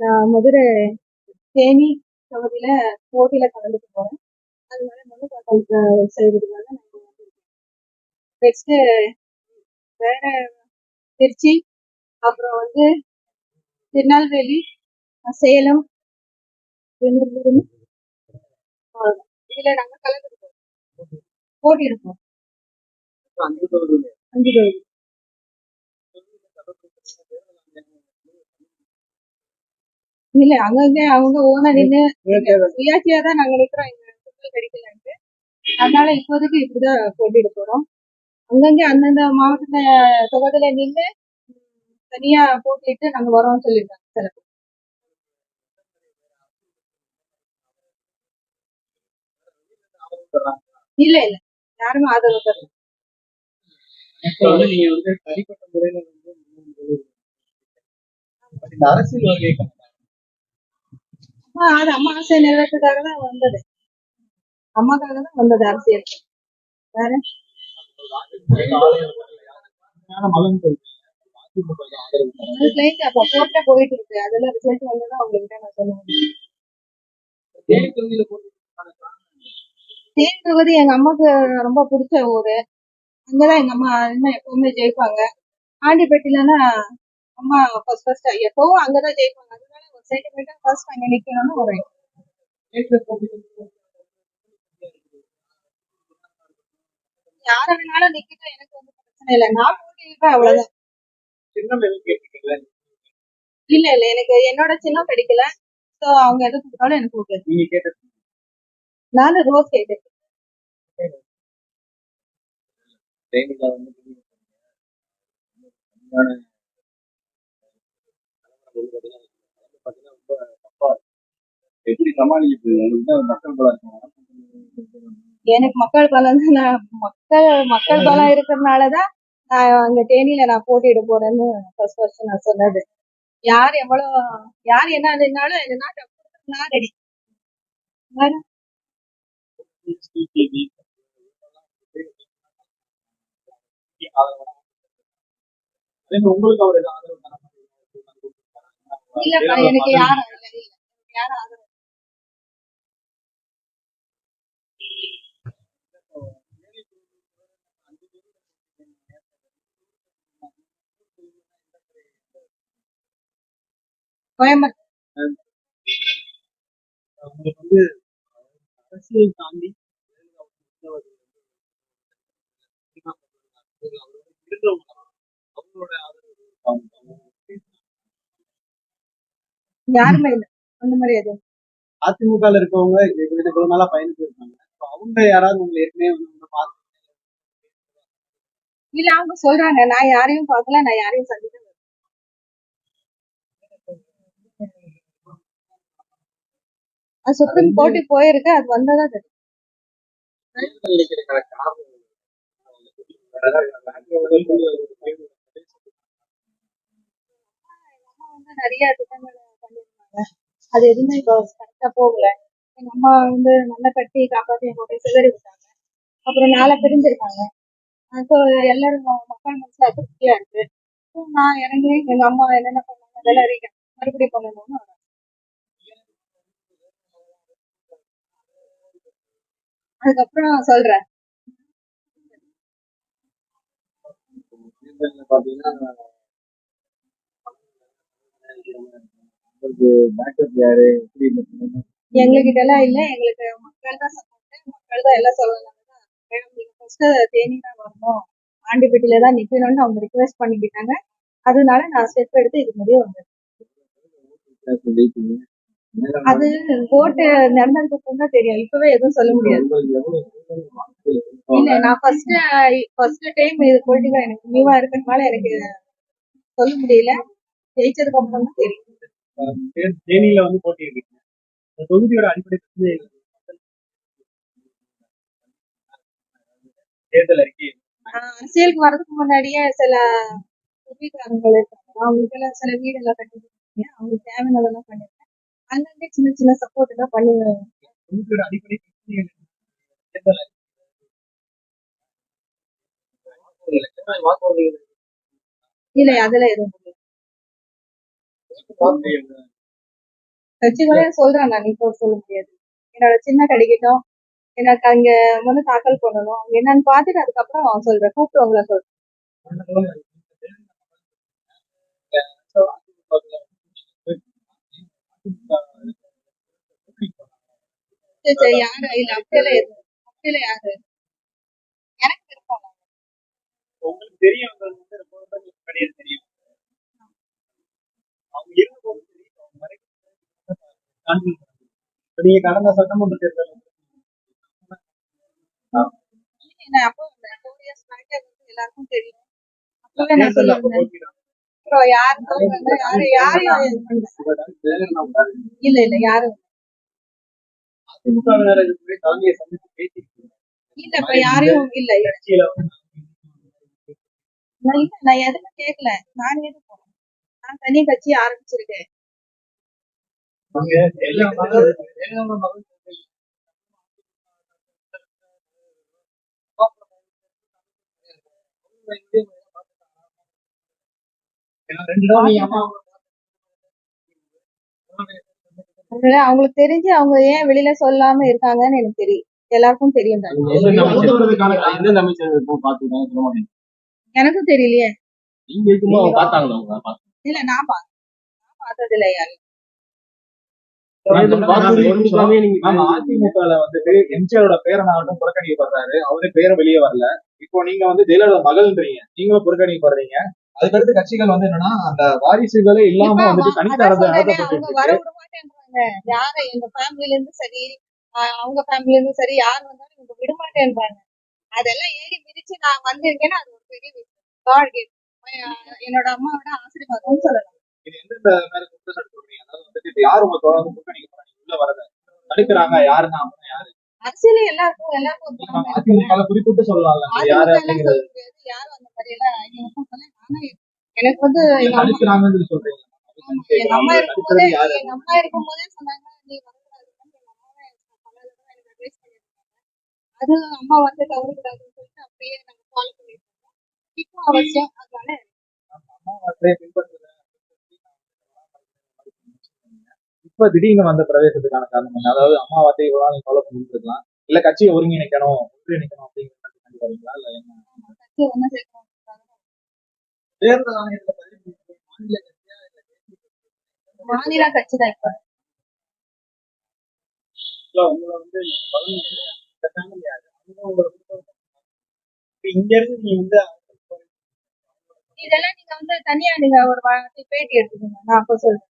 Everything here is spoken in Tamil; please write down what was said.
நான் மதுரை தேனி தொகுதியில போட்டியில கலந்துக்க போறேன். அதனால மனு தாக்கல் செய்யறதுக்காக நான் நெக்ஸ்ட் வேற திருச்சி அப்புறம் வந்து திருநெல்வேலி சேலம். இதுல நாங்க கலந்துக்கிட்டோம் போட்டி இருக்கோம் அஞ்சு தொகுதி இல்ல அங்கங்க அவங்க ஓனா நின்று சுயாட்சியா தான் நாங்க நிக்கிறோம். எங்க மக்கள் கிடைக்கலன்ட்டு. அதனால இப்போதைக்கு இப்படிதான் போட்டியிட போறோம். அங்கங்க அந்தந்த மாவட்ட தொகுதியில நின்று தனியா போட்டிட்டு நாங்க வரோம்னு சொல்லியிருக்காங்க சில. இல்ல இல்ல. யாருமே ஆதரவு தரல. நீங்க வந்து தனிப்பட்ட முறையில வந்து அரசியல் அம்மா அது அம்மா ஆசை நிறைவேற்றதுக்காக தான் வந்தது. அம்மாக்காக தான் வந்தது அரசியல். வேற? மகன் போயிட்டு இருக்கு. அதெல்லாம் ரிசல்ட் வந்ததான் அவங்ககிட்ட நான் சொல்லுவேன் தேனி எங்க அம்மாக்கு ரொம்ப பிடிச்ச ஊரு. அங்கதான் எங்க அம்மா இன்னும் எப்பவுமே ஜெயிப்பாங்க. ஆண்டிப்பட்டிலன்னா அம்மா ஃபர்ஸ்ட் ஃபர்ஸ்ட் எப்பவும் அங்கதான் ஜெயிப்பாங்க. சென்டிமெண்டா ஃபர்ஸ்ட் அங்க நிக்கணும்னு ஒரு யார வேணாலும் நிக்கட்டும் எனக்கு வந்து பிரச்சனை இல்லை. நான் போட்டியிருப்பேன் அவ்வளவுதான். இல்ல இல்ல எனக்கு என்னோட சின்னம் கிடைக்கல சோ அவங்க எது கொடுத்தாலும் எனக்கு ஓகே நீங்க கேட்டது. நானும் ரோஸ் கேட்டேன். வந்து சமாளிக்கிறது. உங்களுக்கு மக்கள் பலம் எனக்கு மக்கள் பலம் நான் மக்கள் மக்கள் பலம் இருக்கிறதுனாலதான் நான் அங்க தேனியில நான் போட்டியிட போறேன்னு ஃபர்ஸ்ட் ஃபர்ஸ்ட் நான் சொன்னது. யார் எவ்வளவு யார் என்ன நின்னாலும் என்ன நாட்டை நான் ரெடி உங்களுக்கு அவர் இல்லப்பா எனக்கு யாரும் இல்ல. இல்ல யாரும் கோயம்புத்தூர் உங்களுக்கு வந்து அரசியல் தாண்டி யாருமே இல்ல. அந்த மாதிரி எதுவும். அதிமுக இருக்கவங்க இவ்வளவு நாளா பயணிச்சு இருக்காங்க அவங்க யாராவது உங்களை ஏற்கனவே வந்து பார்த்து இல்ல அவங்க சொல்றாங்க. நான் யாரையும் பார்க்கல நான் யாரையும் சந்திக்கல. அது சுப்ரீம் கோர்ட்டு போயிருக்கு அது வந்ததா தெரியும். நிறைய திட்டங்கள் பண்ணிருந்தாங்க அது எதுவுமே இப்போ கரெக்டா போகல. எங்க அம்மா வந்து நல்லா கட்டி காப்பாத்தி போய் சிதறி விட்டாங்க. அப்புறம் நாளை பிரிஞ்சிருக்காங்க. ஸோ எல்லாரும் மக்கள் மனசுல அதிருப்தியா இருக்கு. நான் இறங்கி எங்க அம்மா என்னென்ன பண்ணாங்க அதெல்லாம் மறுபடியும் பண்ணணும்னு அதுக்கப்புறம் சொல்றேன்? எங்ககிட்ட எல்லாம் இல்ல. எங்களுக்கு மக்கள் தான் சப்போர்ட் மக்கள் தான் எல்லாம் சொல்லலாம் மேடம் நீங்க ஃபர்ஸ்ட் தேனி தான் வரணும். ஆண்டிப்பட்டியில தான் நிக்கணும்னு அவங்க ரிக்வெஸ்ட் பண்ணிக்கிட்டாங்க. அதனால நான் ஸ்டெப் எடுத்து இது முடிவு வந்தேன். அது ஓட்டு நடந்ததுக்கு அப்புறம் தான் தெரியும். இப்பவே எதுவும் சொல்ல முடியாது. இல்ல? நான் ஃபர்ஸ்ட் ஃபர்ஸ்ட் டைம் இது பொலிட்டிக்கா எனக்கு நியூவா இருக்கிறதுனால எனக்கு சொல்ல முடியல. ஜெயிச்சதுக்கு அப்புறம் தான் தெரியும். தேனியில வந்து இந்த தொகுதியோட அடிப்படை பிரச்சனை? தேர்தல் அறிக்கை. அரசியலுக்கு வர்றதுக்கு முன்னாடியே சில உதவிக்காரங்கள் இருக்காங்க. அவங்களுக்கு எல்லாம் சில வீடு எல்லாம் கட்டி அவங்களுக்கு தேவையானதெல்லாம் பண்ணிருக்கேன் அங்கங்க சின்ன சின்ன சப்போர்ட் எல்லாம் பண்ணி அடிப்படை இல்ல அதெல்லாம் எதுவும் கூட சொல்றேன் நான் இப்போ சொல்ல முடியாது. என்னோட சின்ன கிடைக்கட்டும் எனக்கு அங்க வந்து தாக்கல் பண்ணணும். என்னன்னு பார்த்துட்டு அதுக்கப்புறம் சொல்றேன் கூப்பிட்டு உங்களை சொல்றேன். சரி, யாரு? இல்ல அப்படியெல்லாம் எதுவும் அப்படியெல்லாம் யாரு? எனக்கு விருப்பம். உங்களுக்கு தெரியும் கிடையாது தெரியும். அவங்க இருந்த போது தெரியும். அவங்க நீங்க கடந்த சட்டமன்ற தேர்தல் அப்போ எல்லாருக்கும் தெரியும். அப்பவே நான் அப்புறம் யாருக்கும் வந்து யாரு யாரையும் இல்ல இல்ல யாரும் இல்ல இப்ப யாரையும் இல்ல இல்ல. நான் எதுவும் கேக்கல எதுவுமே கேட்கல நான் எது நான் தனி கட்சி ஆரம்பிச்சிருக்கேன். எல்லா அவங்களுக்கு தெரிஞ்சு அவங்க ஏன் வெளியில சொல்லாம இருக்காங்கன்னு எனக்கு தெரியும் எல்லாருக்கும் தெரியும் எனக்கும் தெரியலையே. இல்ல நான் பார்த்தது இல்ல ஆமா அதிமுகல வந்துட்டு எம்ஜிஆரோட பேரனாகட்டும் புறக்கணிக்கப்படுறாரு. அவரே பேரை வெளியே வரல. இப்போ நீங்க வந்து ஜெயலலிதா மகள்ன்றீங்க. நீங்களும் புறக்கணிக்கப்படுறீங்க. அதுக்கடுத்து கட்சிகள் வந்து என்னன்னா அந்த வாரிசுகளே இல்லாம வந்துட்டு வா- தனித்த அதான் அரசு சொல்றேனே, நடத்தப்பட்டு அவங்க வர விட மாட்டேன்றாங்க. யார? எங்க ஃபேமிலில இருந்து சரி அவங்க ஃபேமிலில இருந்து சரி யார் வந்தாலும் இவங்க விட மாட்டேன்றாங்க. அதெல்லாம் ஏறி மிதிச்சு நான் வந்திருக்கேன்னா அது ஒரு பெரிய விஷயம். ஆஹ் என்னோட அம்மாவோட ஆசீர்வாதம்னு சொல்லலாம். இது எந்தெந்த மேல குற்றச்சாட்டு சொல்றீங்க அதாவது வந்துட்டு இப்ப யார் உங்க தொடர்ந்து புறக்கணிக்கப்படுறாங்க உள்ள வரத. தடுக்கிறாங்க. யாருன்னா அவங்க யாரு? அரசியல எல்லாருக்கும் எல்லாருக்கும் குறிப்பிட்டு சொல்லலாம்ல. யாரு அதிமுக எல்லாம் அப்படிங்கிறது. சொல்ல முடியாது யாரும் அந்த மாதிரி எல்லாம்? எனக்கு வந்து எங்க அம்மா எங்க இருக்கும்போதே எங்க அம்மா இருக்கும்போதே சொன்னாங்க நீ அது அம்மா வந்து தவறக்கூடாதுன்னு சொல்லிட்டு அப்படியே நாங்க ஃபாலோ பண்ணிட்டு இருக்கோம் இப்போ அவசியம் அதனால இப்ப திடீர்னு வந்த பிரவேசத்துக்கான காரணம் அதாவது அம்மா வார்த்தை இவ்வளவு நாள் ஃபாலோ பண்ணிட்டு இருக்கலாம். இல்ல கட்சியை ஒருங்கிணைக்கணும் ஒன்றிணைக்கணும் அப்படிங்கிறது வரீங்களா? இல்ல என்ன? கட்சி ஒண்ணு சேர்க்கணும். தேர்தல். மாநில கட்சி தான் இப்ப. உங்களை வந்து இங்க இருந்து நீங்க வந்து இதெல்லாம் நீங்க வந்து தனியா நீங்க ஒரு வாட்டி பேட்டி எடுத்துக்கோங்க. நான் அப்ப சொல்றேன்.